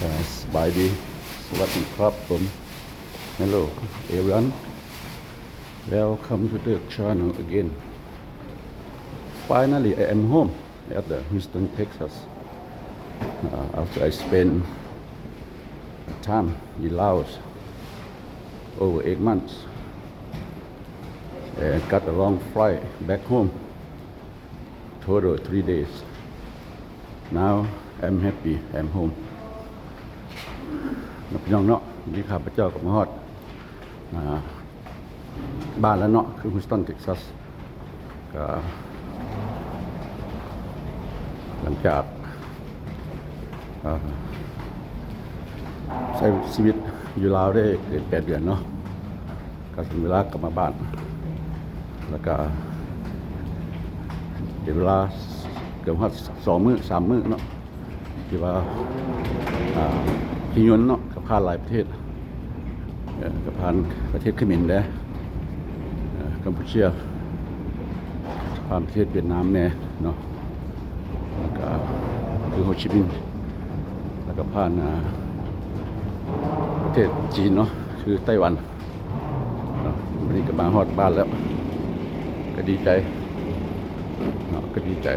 อ่าสบายดีสวัสดีครับผม Hello everyone welcome to the channel again finally I am home at the Houston Texas uh, after I spent time in Laos over eight months and got a long flight back home total three days now I'm happy I'm home พี่น้องเนาะนี่ข้าพเจ้ากับมาฮอดอบ้านแล้วเนาะคือฮุสตันเท็กซัสก็หลังจากใช้ชีวิตอยู่ลาวได้เดือนแปดเดือนเนาะก็ถึงเวลากลับมาบ้าน แล้วก็เดี๋ยวเวลาเกือบว่าสองมื้อสามมื้อเนาะที่ว่าอ่าพิยนเนาะ ผ่านหลายประเทศเอ่อกับผ่านประเทศเขมรแล้วกัมพูชีผ่านประเทศเวียดนามแน่เนาะแล้วก็คือโฮชิมินห์แล้วก็ผ่านประเทศจีนเนาะคือไต้หวันวันนี้ก็มาฮอดบ้านแล้ว ก็ดีใจเนาะก็ดีใจ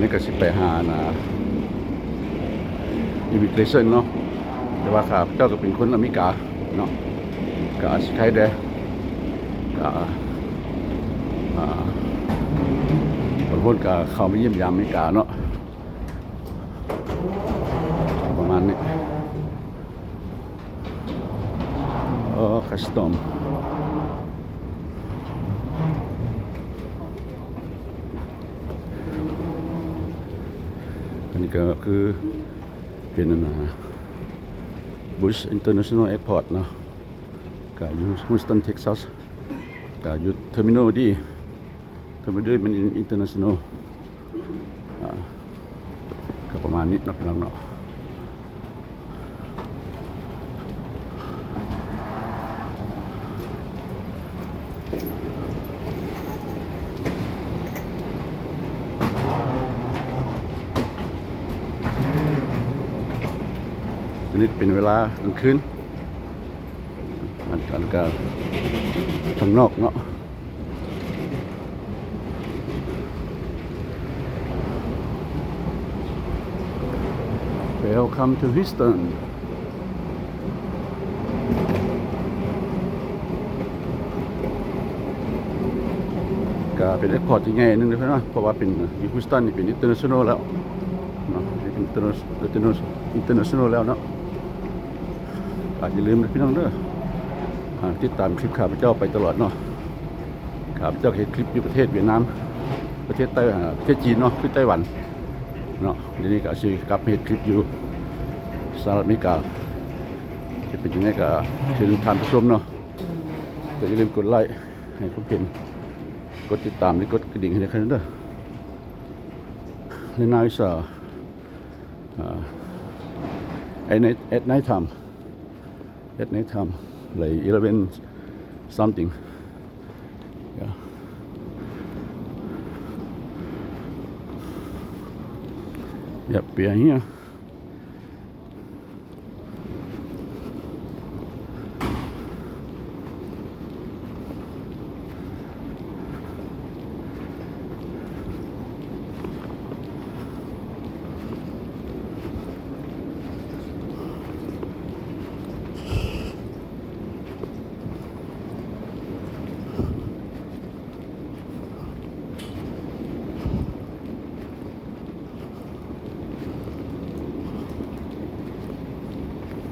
นี่ก็สิไปหานะอิมิเกรชันเนาะแต่ว่าข้าพเจ้าก็เป็นคนอเมริกาเนาะก็อาศัยได้ก็อ่าบางคนก็เข้ามาเยี่ยมยามอเมริกาเนาะประมาณนี้เออคัสตอมอันนี้ ก็คือเป็นนะบุชอินเตอร์เนชั่นแนลแอร์พอร์ตเนาะก็อยู่ฮูสตันเท็กซัสก็อยู่เทอร์มินอลดีเทอร์มินอลมันอินเตอร์เนชั่นแนลก็ประมาณนี้นะพี่น้องเนาะ อั นนี้เป็นเวลากลางคืนมันกันก็ข้างนอกเนาะเ Welcome to Houston ก็เป็นเอ็กพอร์ตที่ง่ายนึงเลยนะเพราะว่าเป็นยูฮูสตันนี่เป็นอินเตอร์เนชั่นแนลแล้วเนาะเตอร์เนอินเตอร์เนชั่นแนลแล้วเนาะ อาจจะลืมพี่น้องเด้ออ่ติดตามคลิปข้าพเจ้าไปตลอดเนาะข้าพเจ้าเห็นคลิปอยู่ประเทศเวียดนามประเทศไต้ประเทศจีนเนาะคือไต้หวันเนาะเดี๋ยวนี้ก็ชื่อกลับเห็นคลิปอยู่สหรัฐอเมริกาจะเป็นยังไงก็เชิญทานผู้ชมเนาะแต่อย่าลืมกดไลค์ให้ผมเป็นกดติดตามหรือกดกระดิ่งให้ได้ครับเด้อ And now it's uh, uh, at night at night time at night time like 11 something. Yeah. Yep we are here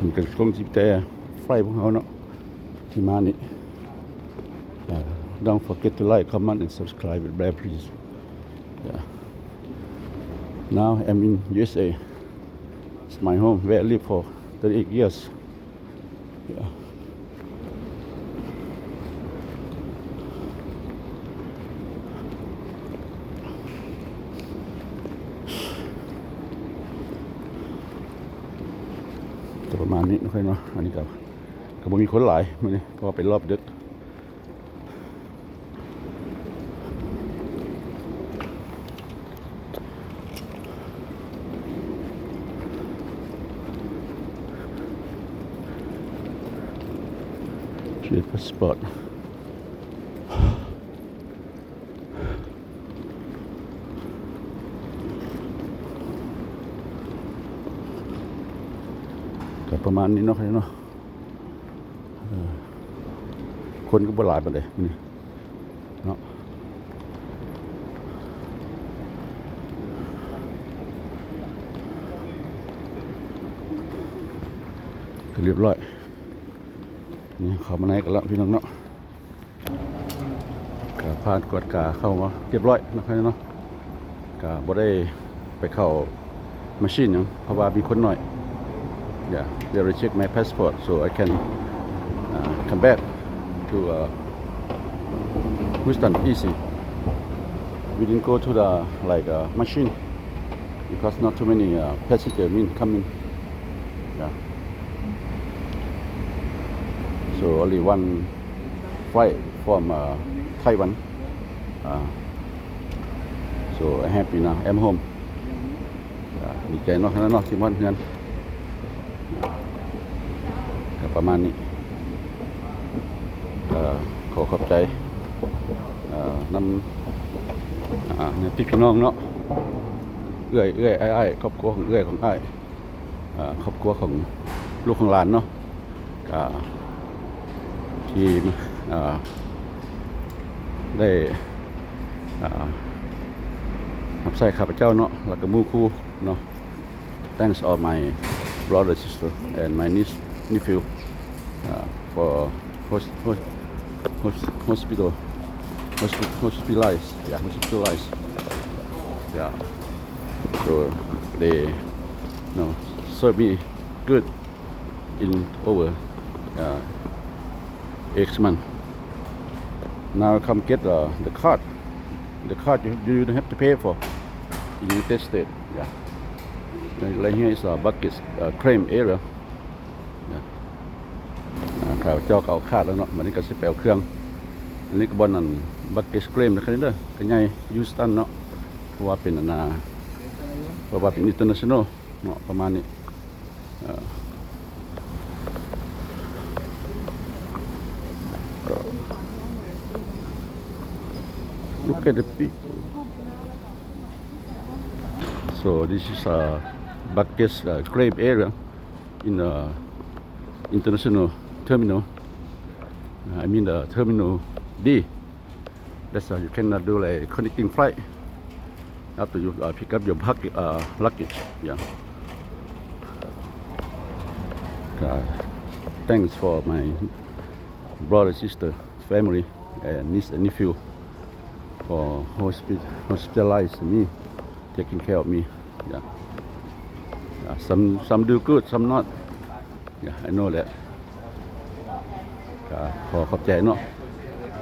mình cần không chip tè fly พวกเขาเนาะที่มานี่ Uh, don't forget to like comment and subscribe with bear please yeah. now I'm in USA it's my home where I live for 38 years yeah. นี้นะเพื่อยมาอันนี้กับก็บ่มีคนหลายมันนี่เพราะเป็นรอบดึกเชียร์พสปอต แต่ประมาณนี้เนาะเนาะคนก็บ่หลายปานใดนี่เนาะเรียบร้อย นี่เขามาในกันแล้วพี่น้องเนาะกาผ่านกวดกาเข้ามาเรียบร้อยนะครับเนาะกาบ่ได้ไปเข้ามาชินยังเพราะว่ามีคนหน่อย yeah they will check my passport so I can uh, come back to uh, Houston easy we didn't go to the like uh, machine because not too many uh, passenger mean coming yeah so only one flight from uh, Taiwan. Uh, so I'm happy now. I'm home. อ่าดีใจเนาะแล้วเนาะสิมอนเพื่อน ประมาณนี้ขอขอบใจนำเนี่ยพี่พี่น้องเนาะเอื้อยเอื้อยไอ้ไอ้ครอบครัวของเอื้อยของไอ้ครอบครัวของลูกของหลานเนาะที่ได้รับใช้ข้าพเจ้าเนาะแล้วก็มู่คู่เนาะ thanks all my brother sister and my niece nephew uh, for hos- hos- hos- hospital hospi- hospitalize yeah hospitalize yeah so they you know serve me good in over uh, month. Now come get uh, the card. The card you, you don't have to pay for in United States. Yeah. Right here is a bucket uh, claim area. ข่าวเจ้าเขาคาดแล้วเนาะมันนี้ก็สิแปลเครื่อง อันนี้ก็บอลนั่นบักเก็ตเคลมนะครับนี่เด้อก็ใหญ่ยูสตันเนาะเพราะว่าเป็นอันนาเพราะว่าเป็นอินเตอร์เนชั่นแนลเนาะประมาณนี้เอ่อ Look at the people. So this is a uh, Buckets uh, grave area in the international terminal. I mean the terminal D. That's uh, you cannot do like connecting flight after you uh, pick up your bucket, uh, luggage. Yeah. Uh, thanks for my brother, sister, family, and niece and nephew for hospi- hospitalize me, taking care of me. Yeah. Yeah, some some do good, some not. Yeah, I know that. ก็ขอขอบใจเนาะ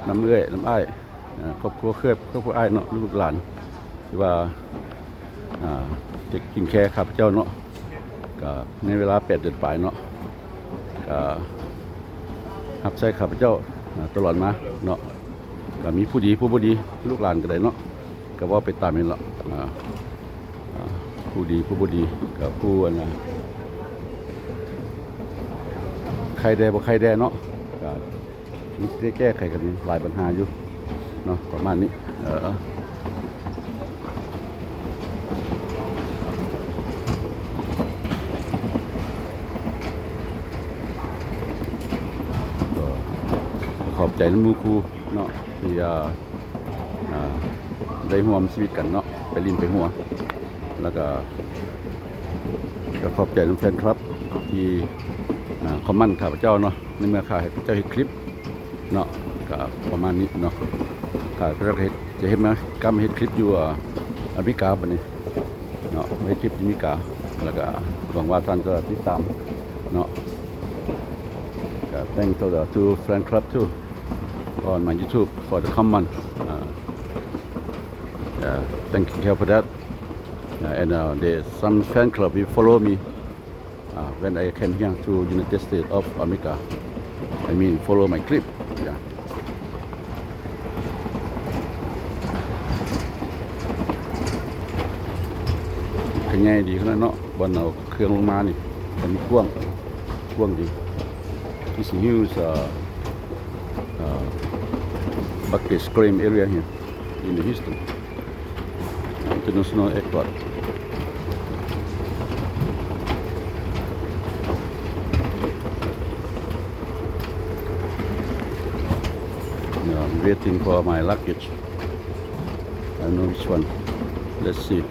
น้ำเอื้อยน้ำอ้ายครอบครัวเครือครอบครัวอ้ายเนาะลูกหลานที่ว่าจะกินแค่ข้าพเจ้าเนาะก็ในเวลาแปดเดือนปลายเนาะก็รับใช้ข้าพเจ้าตลอดมาเนาะก็มีผู้ดีผู้บ่ดีลูกหลานก็ได้เนาะก็ว่าไปตามนี้ละอ่าอ่าผู้ดีผู้บ่ดีกับผู้อันนะใครแดบ่ใครแดเนาะ ได้แก้ไขกันหลายปัญหาอยู่เนาะประมาณนี้เออขอบใจน้ำมูครูเนาะที่อ่าได้ร่วมชีวิตกันเนาะไปลินไปหัว แล้วก็ก็ขอบใจน้ำแฟนครับที่อ่าคอมมั่นข้าพเจ้าเนาะในเมื่อข้าให้พระเจ้าเห็นคลิป เนาะก็ประมาณนี้เนาะข้าพระเห็นจะเห็นไหมกำเห็นคลิปอยู่อเมริกาบันนี้เนาะไม่คลิปอเมริกาแล้วก็หวังว่าท่านจะติดตามเนาะก็ thank to the two fan club too on my YouTube for the comment uh, yeah, thank you for that uh, and uh, there's some fan club will follow me uh, when I came here to United States of America. I mean, follow my clip. Yeah. ขยายดีขนาดเนาะบนเอาเครื่องลงมานี่มันมีกว้างกว้างดี This huge uh, uh, baggage claim area here in Houston International Airport. Yeah, I'm waiting for my luggage. I don't know which one. Let's see.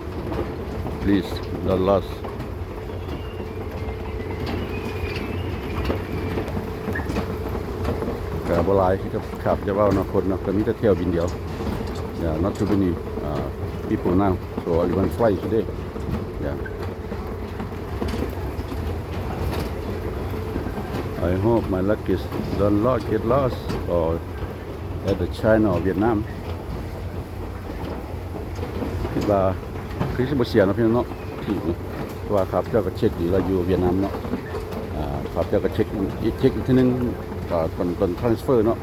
Please, not lost. กับบหลายที่กับขับจะว่าเนาะคนเนาะก็มีแต่เที่ยวบินเดียว yeah not too many uh, people now so only one flight today yeah I hope my luggage don't lost get lost or at the China or Vietnam คิดว่า คือสิบเสียเนาะพี่น้องเนาะที่ว่าครับเจ้าก็เช็คอยู่เราอยู่เวียดนามเนาะอ่าครับเจ้าก็เช็คอีกเช็คอีกทีนึงก่อนก่อนทรานสเฟอร์เนาะ